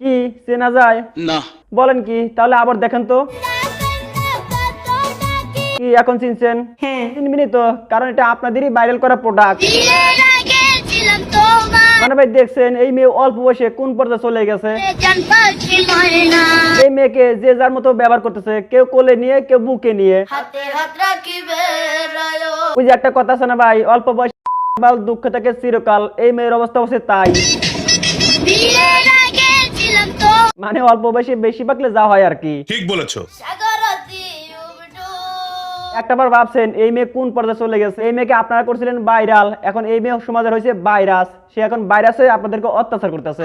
কি? চেনা যায়? না। বলেন কি? তাহলে আবার দেখেন তো। কি এখন চিনছেন? হ্যাঁ। চিনবিনি তো কারণ এটা আপনাদেরই ভাইরাল করা প্রোডাক্ট মানে ভাই দেখছেন এই মেয়ে অল্প বয়সে কোন পর্যায়ে চলে গেছে? এই মেয়েকে যে যার মতো ব্যবহার করতেছে কেউ কোলে নিয়ে কেউ বুকে নিয়ে। ওই যে একটা কথা আছে না ভাই অল্প বয়স বাল দুঃখ থেকে চিরকাল এই মেয়ের অবস্থা হচ্ছে তাই। মানে অল্প বয়সে বেশি পাকলে যা হয় আর কি। ঠিক বলেছ। একটাবার ভাবছেন এই মেয়ে কোন পর্যায়ে চলে গেছে? এই মেয়েকে আপনারা করছিলেন ভাইরাল। এখন এই মেয়ে সমাজের হয়েছে ভাইরাস। সে এখন ভাইরাস হয়ে আপনাদেরকে অত্যাচার করতেছে।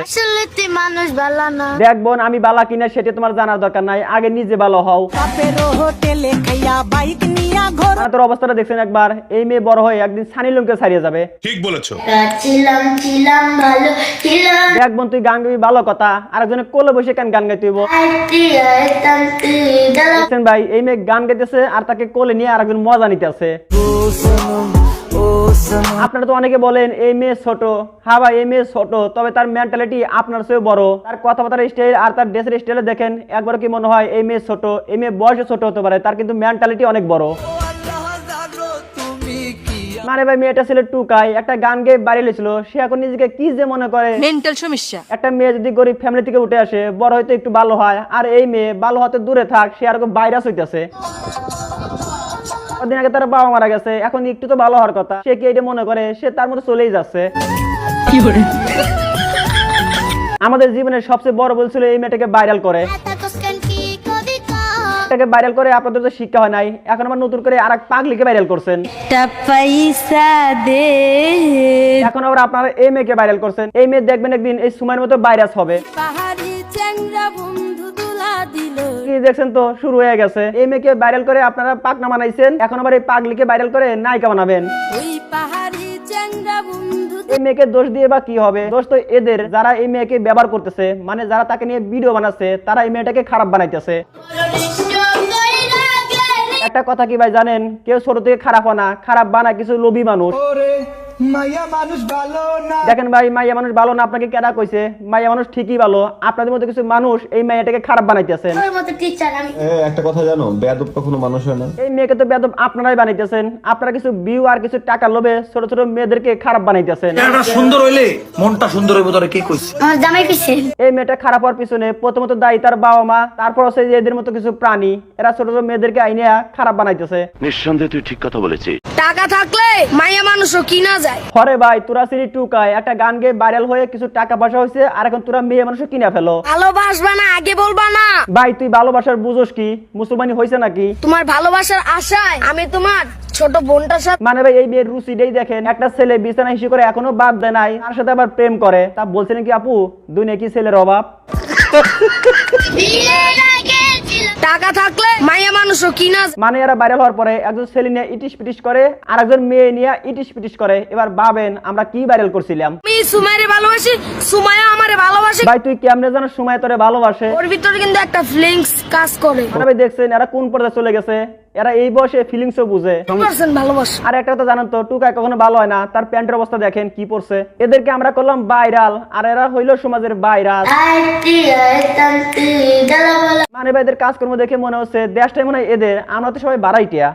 মানুষ ভালো না দেখ বোন আমি বালা কিনা সেটা তোমার জানার দরকার নাই। আগে নিজে ভালো হও। হোটেলে খাইয়া বাইক নিয়া তোর অবস্থাটা দেখছেন একবার। এই মেয়ে বড় হয়ে একদিন সানি লুমকে ছাড়িয়ে যাবে। ঠিক বলেছ। ছিলাম ছিলাম ভালো ছিলাম। দেখ বোন তুই গান গাবি ভালো কথা। আরেকজনে কোলে বসে কেন গান গাইতে হইব? ভাই এই মেয়ে গান গাইতেছে আর তাকে কোলে নিয়ে আরেকজন মজা নিতেছে আপনারা তো অনেকে বলেন এই মেয়ে ছোট। হ্যাঁ ভাই এই মেয়ে ছোট তবে তার মেন্টালিটি আপনার চেয়ে বড়। তার কথাবার্তার স্টাইল আর তার ড্রেসের স্টাইলে দেখেন একবার কি মনে হয় এই মেয়ে ছোট এই মেয়ে বয়সে ছোট হতে পারে তার কিন্তু মেন্টালিটি অনেক বড়। মানে ভাই মেয়েটা ছিল টুকাই একটা গান গেয়ে বাড়ি লেছিল সে এখন নিজেকে কি যে মনে করে? মেন্টাল সমস্যা। একটা মেয়ে যদি গরিব ফ্যামিলি থেকে উঠে আসে বড় হয়তো একটু ভালো হয় আর এই মেয়ে ভালো হতে দূরে থাক সে আর ভাইরাস হইতেছে। কদিন আগে তার বাবা মারা গেছে এখন একটু তো ভালো হওয়ার কথা। সে কি এটা মনে করে? সে তার মতো চলেই যাচ্ছে। আমাদের জীবনের সবচেয়ে বড় বলছিল এই মেয়েটাকে ভাইরাল করে। এটাকে ভাইরাল করে আপনাদের তো শিক্ষা হয় নাই। এখন আবার নতুন করে আর এক পাগলিকে ভাইরাল করছেন। এখন আবার আপনারা এই মেয়েকে ভাইরাল করছেন। এই মেয়ে দেখবেন একদিন এই সময়ের মতো ভাইরাস হবে। পাহাড়ি চ্যাংরা বন্ধু দেখছেন তো শুরু হয়ে গেছে। এই মেয়েকে ভাইরাল করে আপনারা পাকনা বানাইছেন। এখন আবার এই পাগলিকে ভাইরাল করে নায়িকা বানাবেন। ওই পাহাড়ি চ্যাংরা বন্ধু এই মেয়েকে দোষ দিয়ে বা কি হবে? দোষ তো এদের যারা এই মেয়েকে ব্যবহার করতেছে। মানে যারা তাকে নিয়ে ভিডিও বানাচ্ছে তারা এই মেয়েটাকে খারাপ বানাইতেছে। একটা কথা কি ভাই জানেন? কেউ ছোট থেকে খারাপ হয় না। খারাপ বানায় কিছু লোভী মানুষ। মাইয়া মানুষ ভালো না। দেখেন ভাই মাইয়া মানুষ ভালো না আপনাকে কেনা কইছে? মাইয়া মানুষ ঠিকই ভালো আপনাদের মধ্যে কিছু মানুষ এই মেয়েটাকে খারাপ বানাইতেছেন। তোর মতো টিচার আমি এ, একটা কথা জানো বেয়াদব কখনো মানুষ হয় না। এই মেয়েকে তো বেদব আপনারাই বানাইতেছেন আপনারা কিছু ভিউ আর কিছু টাকা লোভে ছোট ছোট মেয়েদেরকে খারাপ বানাইতেছেন। এটা সুন্দর হইলে মনটা সুন্দর হইব তোরে কে কইছে? আমার জামাই কইছে। এই মেয়েটা খারাপ হওয়ার পিছনে প্রথমত দায়ী তার বাবা মা তারপর হচ্ছে যে এদের মতো কিছু প্রাণী এরা ছোট ছোট মেয়েদেরকে আইনে খারাপ বানাইতেছে। নিঃসন্দেহে তুই ঠিক কথা বলেছিস। টাকা থাকলে মাইয়া মানুষও কিনা যায়। হরে ভাই তোরা সিরি টুকায় একটা গান গেয়ে ভাইরাল হয়ে কিছু টাকা পয়সা হয়েছে আর এখন তোরা মেয়ে মানুষ কিনে ফেলো। ভালোবাসবা না আগে বলবা না। ভাই তুই ভালোবাসার বুঝোস কি? মুসলমানি হয়েছে নাকি? তোমার ভালোবাসার আশায় আমি তোমার ছোট বোনটার সাথে মানে ভাই এই বিয়ের রুচিটাই দেখেন একটা ছেলে বিছানা হিসেবে করে এখনও বাদ দেয় নাই তার সাথে আবার প্রেম করে। তা বলছিলেন কি আপু দুনিয়া কি ছেলের অভাব? টাকা থাকলে মাইয়া মানুষও কিনা মানে এরা ভাইরাল হওয়ার পরে একজন ছেলে নিয়ে ইটিস পিটিস করে আর একজন মেয়ে নিয়ে ইটিস পিটিস করে। এবার ভাবেন আমরা কি ভাইরাল করছিলাম? আমি সুমাইরে ভালোবাসি সুমাইয়া আমারে ভালোবাসে। ভাই তুই কেমনে যেন সময় তোরে ভালোবাসে? ওর ভিতরে কিন্তু একটা ফিলিংস কাজ করে। মানে ভাই দেখছেন এরা কোন পর্যায়ে চলে গেছে? এরা এই বয়সে ফিলিংসও বুঝে। পার্সেন্ট ভালোবাসে? আর একটা তো জানেন তো টুকায় কখনো ভালো হয় না তার প্যান্টের অবস্থা দেখেন কি পড়ছে এদেরকে আমরা করলাম ভাইরাল আর এরা হইল সমাজের ভাইরাল মানে ভাই এদের কাজকর্ম দেখে মনে হচ্ছে দেশটাই মনে হয় এদের। আমরা তো সবাই বাড়াইটিয়া